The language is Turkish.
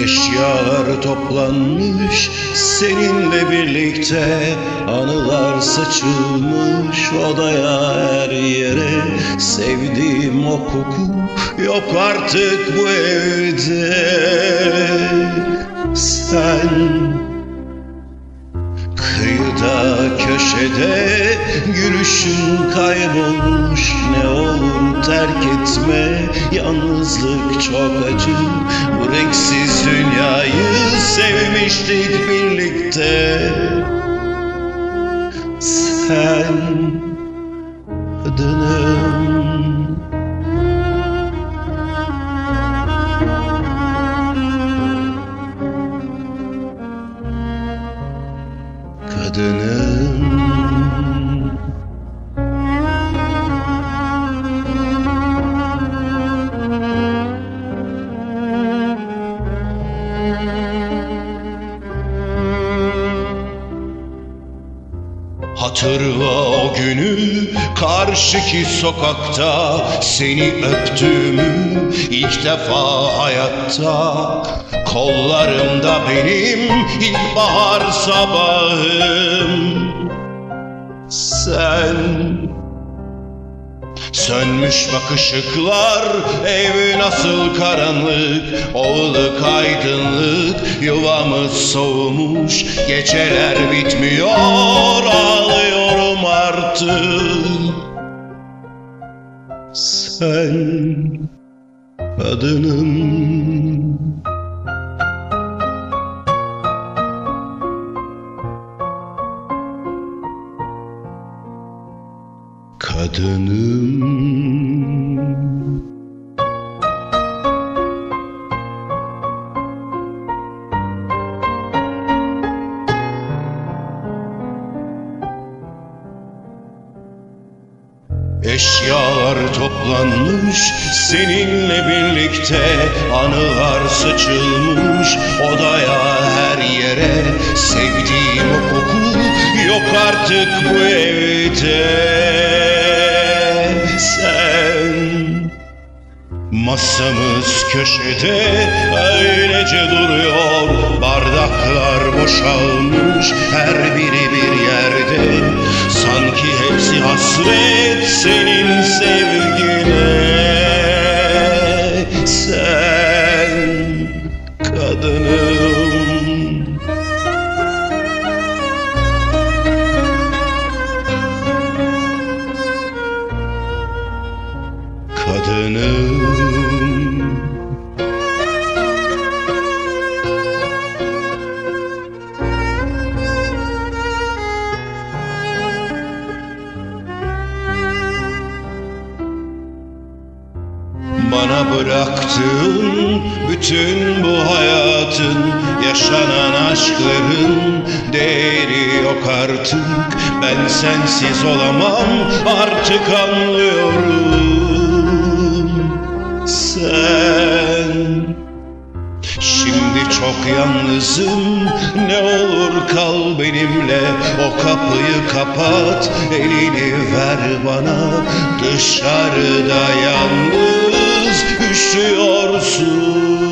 Eşyalar toplanmış seninle birlikte Anılar saçılmış odaya her yere Sevdiğim o koku yok artık bu evde. Sen köşede gülüşün kaybolmuş. Ne olur terk etme yalnızlık çok acı. Bu renksiz dünyayı sevmiştik birlikte. Sen adınım. Kadınım Hatırla o günü karşıki sokakta Seni öptüğümü. İlk defa hayatta Kollarımda benim ilkbahar sabahım. Sen Sönmüş bak ışıklar, ev nasıl karanlık Oğluk aydınlık, yuvamız soğumuş Geceler bitmiyor, ağlıyorum artık. Sen adınım Kadınım Eşyalar toplanmış seninle birlikte Anılar saçılmış. Odaya her yere Sevdiğim o koku yok artık bu evde. Sen Masamız köşede öylece duruyor. Bardaklar boşalmış her biri bir yerde Sanki hepsi hasret senin sevgine Bana bıraktığın bütün bu hayatın Yaşanan aşkların değeri yok artık. Ben sensiz olamam artık anlıyorum çok yalnızım ne olur kal benimle. O kapıyı kapat elini ver bana. Dışarıda yalnız üşüyorsun